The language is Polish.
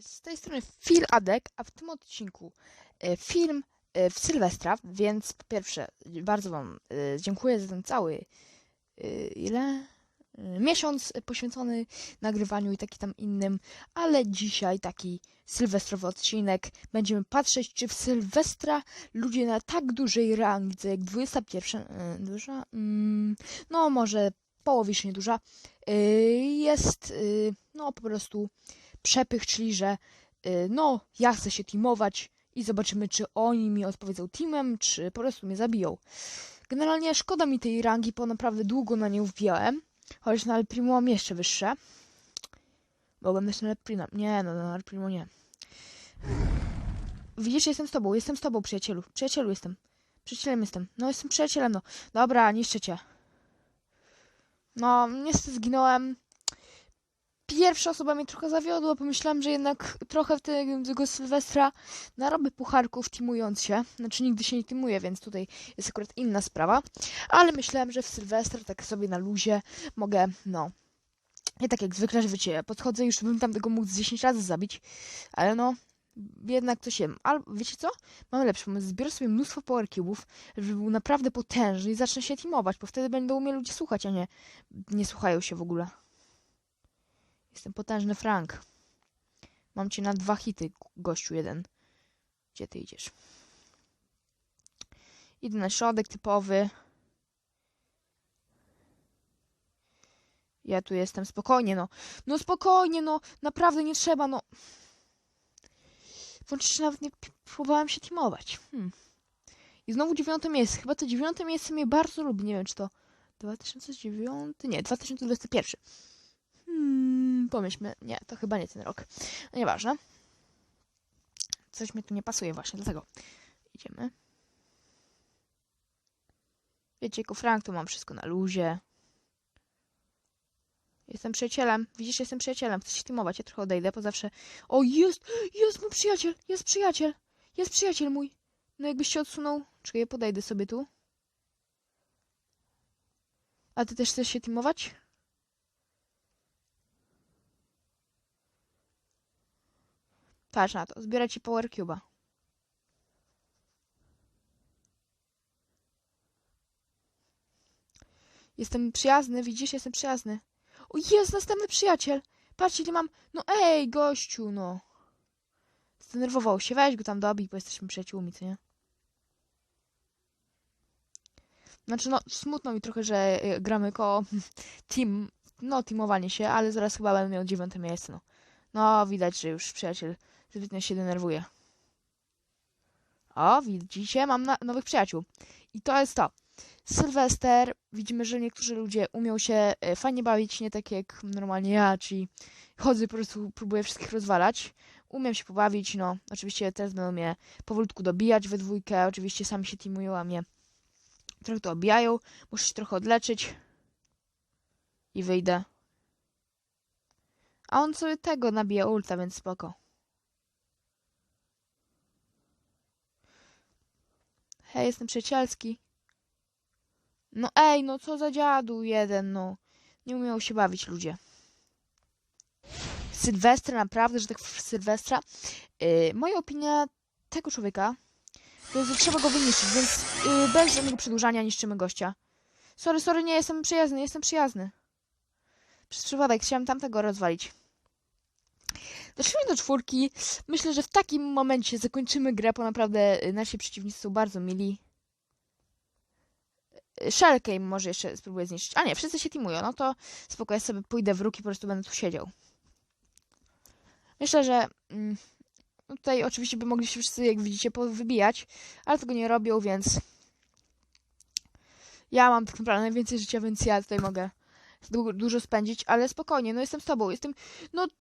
Z tej strony Phil Adek, a w tym odcinku e, film e, w Sylwestra, więc po pierwsze bardzo Wam e, dziękuję za ten cały ile? Miesiąc poświęcony nagrywaniu i taki tam innym, ale dzisiaj taki sylwestrowy odcinek. Będziemy patrzeć, czy w Sylwestra ludzie na tak dużej randze jak 21, e, duża? Mm, no może połowicznie duża, jest no po prostu przepych, czyli że y, no, ja chcę się teamować i zobaczymy, czy oni mi odpowiedzą teamem, czy po prostu mnie zabiją. Generalnie szkoda mi tej rangi, bo naprawdę długo na nią wbijałem, chociaż na El Primo mam jeszcze wyższe. Mogłem też na El Primo. Nie, no na El Primo nie. Widzisz, jestem z tobą, jestem z tobą, przyjacielu. Przyjacielu jestem. Przyjacielem jestem. No, jestem przyjacielem, no. Dobra, niszczę cię. No, niestety zginąłem pierwsza osoba mnie trochę zawiodła. Pomyślałam, że jednak trochę w tego, Sylwestra narobię pucharków teamując się. Znaczy nigdy się nie teamuję, więc tutaj jest akurat inna sprawa. Ale myślałem, że w Sylwestra tak sobie na luzie mogę, no... Nie tak jak zwykle, że wiecie, podchodzę już bym tam tego mógł z 10 razy zabić, ale no, jednak to się... Ale wiecie co? Mam lepszy pomysł. Zbiorę sobie mnóstwo power cube'ów, żeby był naprawdę potężny i zacznę się teamować, bo wtedy będą mnie ludzie słuchać, a nie, nie słuchają się w ogóle. Jestem potężny Frank. Mam cię na dwa hity, gościu jeden. Gdzie ty idziesz? Idę na środek typowy. Ja tu jestem spokojnie, no. No spokojnie, no. Naprawdę nie trzeba, no. Włączyć nawet nie próbowałem się teamować. Hmm. I znowu dziewiąte miejsce. Chyba to dziewiąte miejsce mnie bardzo lubi. Nie wiem, czy to 2009? Nie, 2021. Hmm, pomyślmy. Nie, to chyba nie ten rok. No nieważne. Coś mi tu nie pasuje właśnie, dlatego idziemy. Wiecie, jako Frank mam wszystko na luzie. Jestem przyjacielem. Widzisz, jestem przyjacielem. Chcę się teamować. Ja trochę odejdę, bo zawsze... O, jest! Jest mój przyjaciel! Jest przyjaciel! Jest przyjaciel mój! No jakbyś się odsunął... Czekaj, podejdę sobie tu. A ty też chcesz się teamować? Patrz na to, zbierać ci Power Cube'a. Jestem przyjazny, widzisz, jestem przyjazny. O, jest następny przyjaciel. Patrzcie, ile mam. No ej, gościu, no. Zdenerwował się, weź go tam dobij, bo jesteśmy przyjaciółmi, co nie? Znaczy, no, smutno mi trochę, że y, gramy koło team, no, teamowanie się, ale zaraz chyba będę miał dziewiąte miejsce, no. No, widać, że już przyjaciel zbytnio się denerwuje. O, widzicie, mam nowych przyjaciół. I to jest to. Sylwester, widzimy, że niektórzy ludzie umią się e, fajnie bawić, nie tak jak normalnie ja, czyli chodzę po prostu, próbuję wszystkich rozwalać. Umiem się pobawić, no, oczywiście teraz będą mnie powolutku dobijać we dwójkę, oczywiście sami się teamują, a mnie trochę to obijają. Muszę się trochę odleczyć i wyjdę. A on sobie tego nabija ulta, więc spoko. Hej, jestem przyjacielski. No ej, no co za dziadu jeden, no. Nie umieją się bawić ludzie. Sylwestra, naprawdę, że tak w Sylwestra. Yy, moja opinia tego człowieka to jest, że trzeba go wyniszczyć, więc yy, bez żadnego przedłużania niszczymy gościa. Sorry, sorry, nie jestem przyjazny, jestem przyjazny. Przez przypadek chciałem tamtego rozwalić. Doszliśmy do czwórki. Myślę, że w takim momencie zakończymy grę, bo naprawdę y, nasi przeciwnicy są bardzo mili. Y, Shelkej może jeszcze spróbuję zniszczyć. A nie, wszyscy się teamują. No to spoko, ja sobie pójdę w ruki, po prostu będę tu siedział. Myślę, że mm, tutaj oczywiście by mogli się wszyscy, jak widzicie, wybijać, ale tego nie robią, więc ja mam tak naprawdę najwięcej życia, więc ja tutaj mogę du- dużo spędzić, ale spokojnie, no jestem z tobą, jestem, no